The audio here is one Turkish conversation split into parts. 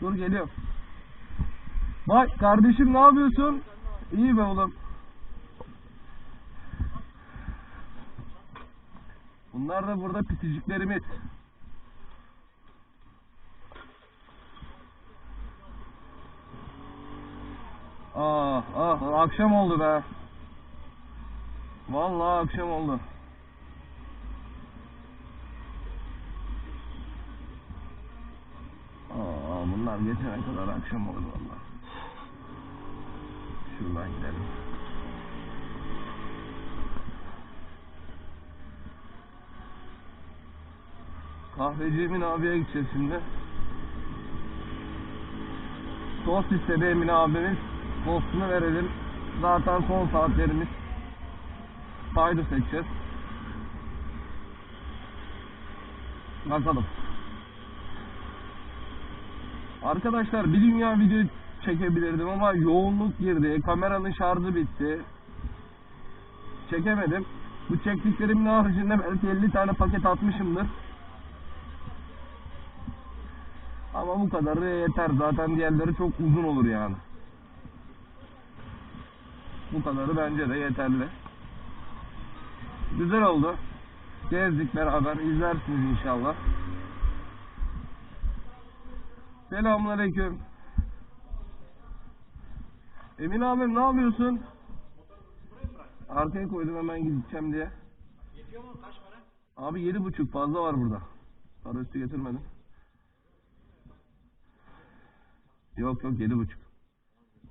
Dur geliyorum. Bak kardeşim ne yapıyorsun? İyi be oğlum. Bunlar da burada pisiciklerimiz. Ah ah akşam oldu be. Vallahi akşam oldu. Aa, bunlar geçene kadar akşam olur valla. Şuradan gidelim. Kahveci Emin abiye gideceğiz şimdi. Tost istedi Emin abimiz. Tostunu verelim. Zaten son saatlerimiz. Paydo seçeceğiz. Bakalım. Arkadaşlar bir dünya video çekebilirdim ama yoğunluk girdi. Kameranın şarjı bitti. Çekemedim. Bu çektiklerimin haricinde belki 50 tane paket atmışımdır. Ama bu kadarı yeter. Zaten diğerleri çok uzun olur yani. Bu kadarı bence de yeterli. Güzel oldu. Gezdik beraber. izlersiniz inşallah. Selamünaleyküm. Emin abim ne yapıyorsun? Arkaya koydum hemen gideceğim diye. Yetiyor mu? Kaç para? Abi yedi buçuk fazla var burada. Para üstü getirmedim. Yok yok yedi buçuk.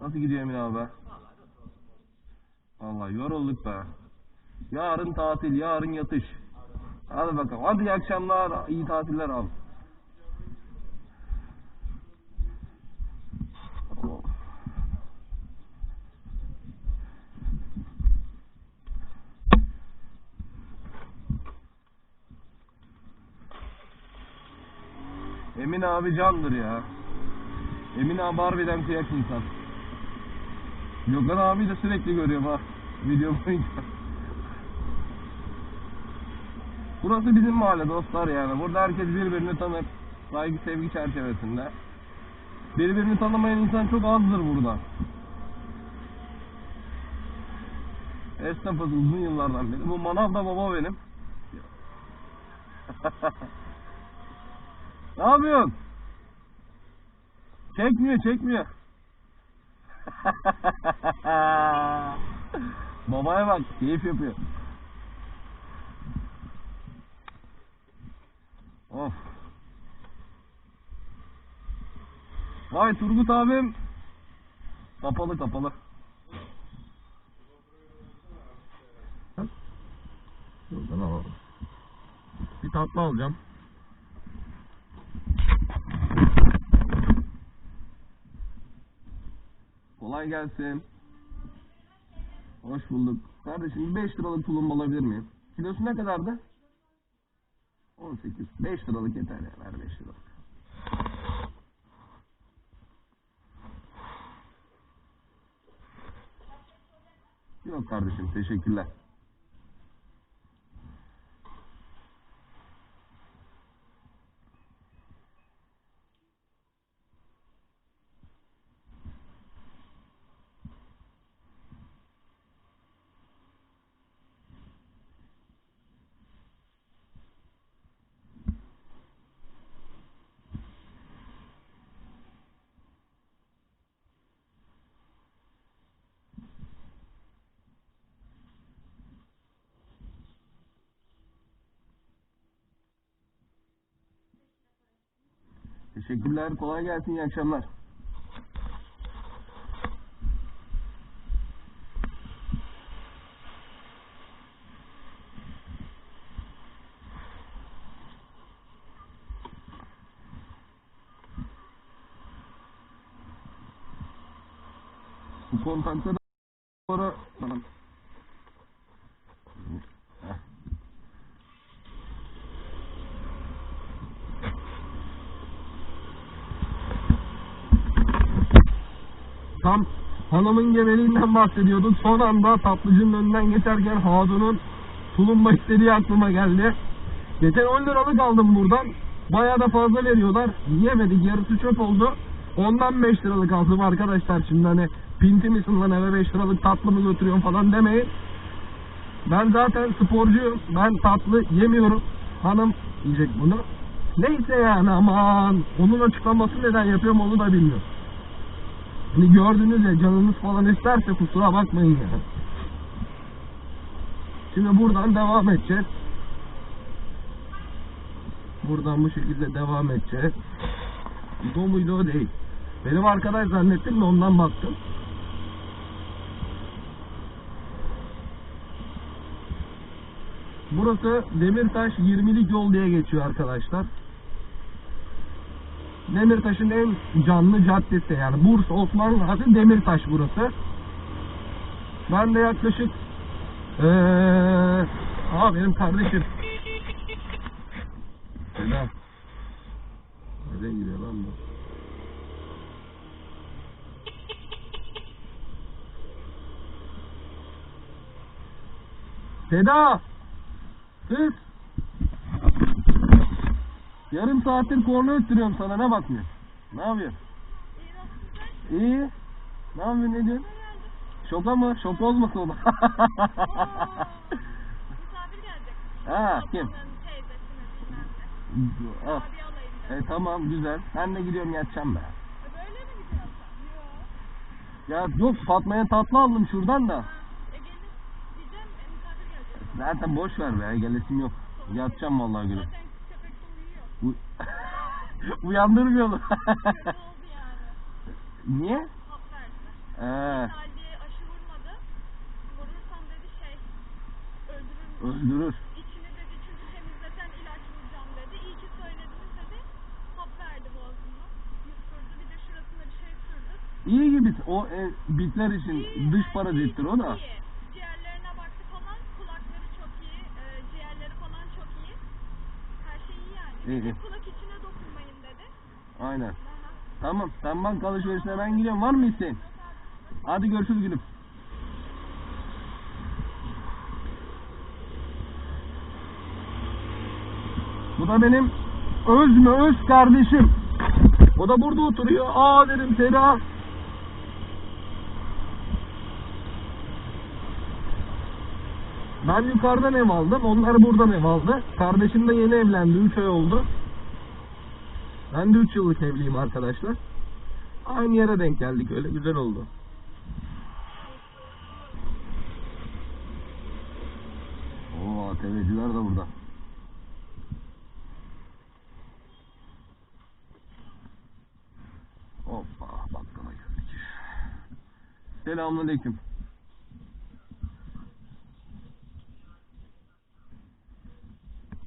Nasıl gidiyor Emin abi? Vallahi yorulduk be. Yarın tatil, yarın yatış. Hadi bakalım. Hadi iyi akşamlar, iyi tatiller abi. Emin abi candır ya. Emin abi harbiden kıyak insan. Gökhan abi de sürekli görüyorum ha. Video boyunca. Burası bizim mahalle dostlar yani. Burada herkes birbirini tanır. Saygı sevgi çerçevesinde. Birbirini tanımayan insan çok azdır burada. Esnafız uzun yıllardan beri. Bu manav da baba benim. ne yapıyorsun? Çekmiyor çekmiyor. Babaya bak keyif yapıyor. Of. Vay Turgut abim. Kapalı kapalı. Şuradan alalım. Bir tatlı alacağım. Kolay gelsin. Hoş bulduk. Kardeşim 5 liralık tulum alabilir miyim? Kilosu ne kadardı? 18. 5 liralık yeter ya. Ver 5 liralık. Yok kardeşim teşekkürler. Teşekkürler. Kolay gelsin. İyi akşamlar. Bu kontakta da sonra tamam. Heh. Tam hanımın geveliğinden bahsediyorduk. Son anda tatlıcının önünden geçerken Hadun'un tulumba istediği aklıma geldi. Geçen 10 liralık aldım buradan. Bayağı da fazla veriyorlar. Yiyemedik. Yarısı çöp oldu. Ondan 5 liralık aldım arkadaşlar şimdi hani pinti misin lan eve 5 liralık tatlı mı götürüyorsun falan demeyin. Ben zaten sporcuyum. Ben tatlı yemiyorum. Hanım yiyecek bunu. Neyse yani aman. Onun açıklaması neden yapıyorum onu da bilmiyorum. Hani gördünüz ya canınız falan isterse kusura bakmayın yani. Şimdi buradan devam edeceğiz. Buradan bu şekilde devam edeceğiz. Bu o değil. Benim arkadaş zannettim de ondan baktım. Burası Demirtaş 20'lik yol diye geçiyor arkadaşlar. Demirtaş'ın en canlı caddesi yani Bursa Osman Gazi Demirtaş burası. Ben de yaklaşık ee, aa benim kardeşim. Selam. Nereye gidiyor lan bu? Seda! Kız! Yarım saattir korna öttürüyorum sana ne bakmıyorsun? Ne yapıyorsun? İyi. Ne yapıyorsun ne diyorsun? Şoka mı? Şok olmasın o da. Ha kim? Ah, e, tamam güzel. Ben de gidiyorum yatacağım be. Böyle mi gidiyorsun? Yok. Ya yok Fatma'ya tatlı aldım şuradan da. Zaten boş ver be gelesim yok. Yatacağım vallahi gülüm. Zaten köpek de uyuyor. Bu... Uyandırmıyor mu? Ne oldu yani? Niye? Ee, Saldiye aşı vurmadı. Vurursam dedi şey öldürür. İçini dedi çünkü temizleten ilaç vuracağım dedi. İyi ki söylediniz dedi. Hap verdi boğazıma. Yutturdu bir de şurasına bir şey sürdü. İyi gibi o e, bitler için İyi, dış parazittir o da. iyi. Ciğerlerine baktı falan. Kulakları çok iyi. e, ciğerleri falan çok iyi. Her şey iyi kulak içine dokunmayın dedi. Aynen. Tamam sen banka alışverişine ben gidiyorum. Var mı isteğin? Hadi görüşürüz gülüm. Bu da benim öz mü öz kardeşim. O da burada oturuyor. Aa dedim Seda. Ben yukarıdan ev aldım. Onlar buradan ev aldı. Kardeşim de yeni evlendi. 3 ay oldu. Ben de 3 yıllık evliyim arkadaşlar. Aynı yere denk geldik. Öyle güzel oldu. Oo ATV'ciler de burada. Hoppa bakkala geldik. Selamünaleyküm.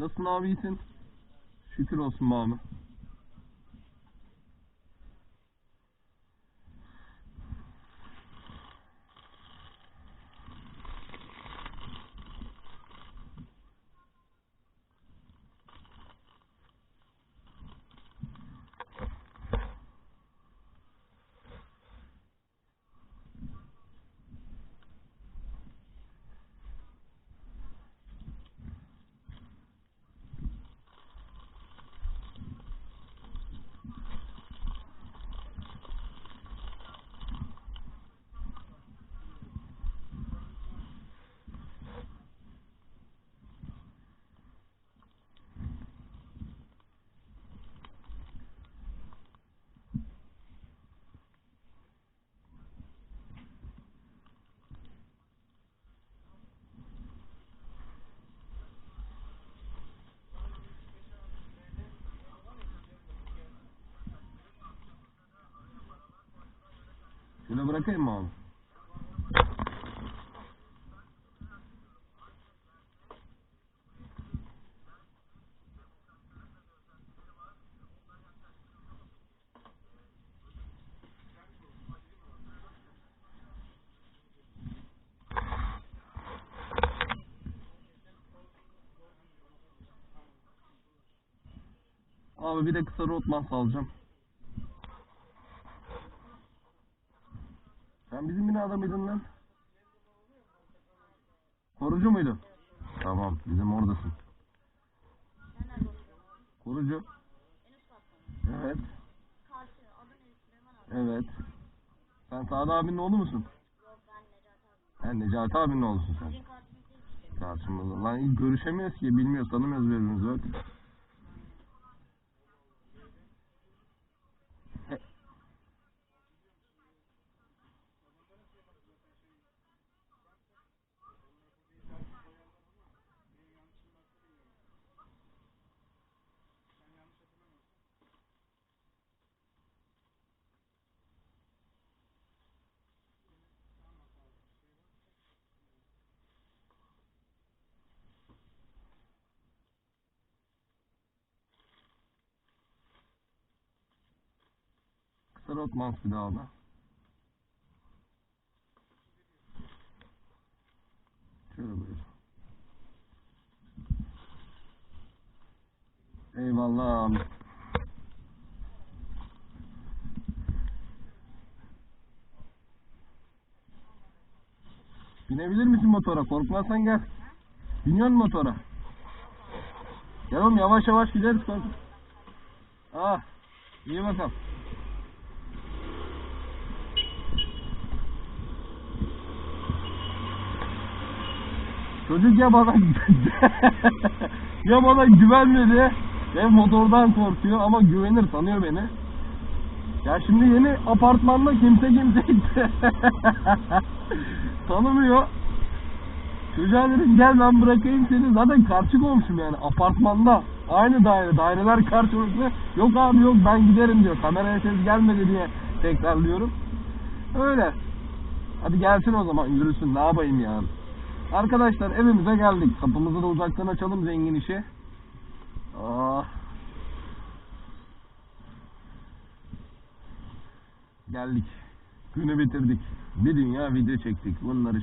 Nasılsın abi iyisin? Şükür olsun abi. Şöyle bırakayım mı abi? Abi bir de kısa rotman salacağım. Binada mıydın lan? Korucu muydu? Tamam, bizim oradasın. Korucu. Evet. Evet. Sen Sadi abinin oğlu musun? Sen Necati abinin oğlusun sen. Karşımızda. Lan ilk görüşemiyoruz ki. Bilmiyoruz, tanımıyoruz birbirimizi bak. E- Kısa Rotmans bir da. Şöyle buyur. Eyvallah abi. Binebilir misin motora? Korkmazsan gel. Biniyor motora? Gel oğlum yavaş yavaş gideriz. Ah, iyi bakalım. Çocuk ya bana ya bana güvenmedi ya motordan korkuyor ama güvenir tanıyor beni. Ya şimdi yeni apartmanda kimse kimse tanımıyor. Çocuğa dedim gel ben bırakayım seni. Zaten karşı komşum yani apartmanda. Aynı daire daireler karşılıklı yok abi yok ben giderim diyor. Kameraya ses gelmedi diye tekrarlıyorum. Öyle. Hadi gelsin o zaman yürüsün. Ne yapayım yani arkadaşlar evimize geldik. Kapımızı da uzaktan açalım zengin işi. Ah. geldik. Günü bitirdik. Bir dünya video çektik. Bunları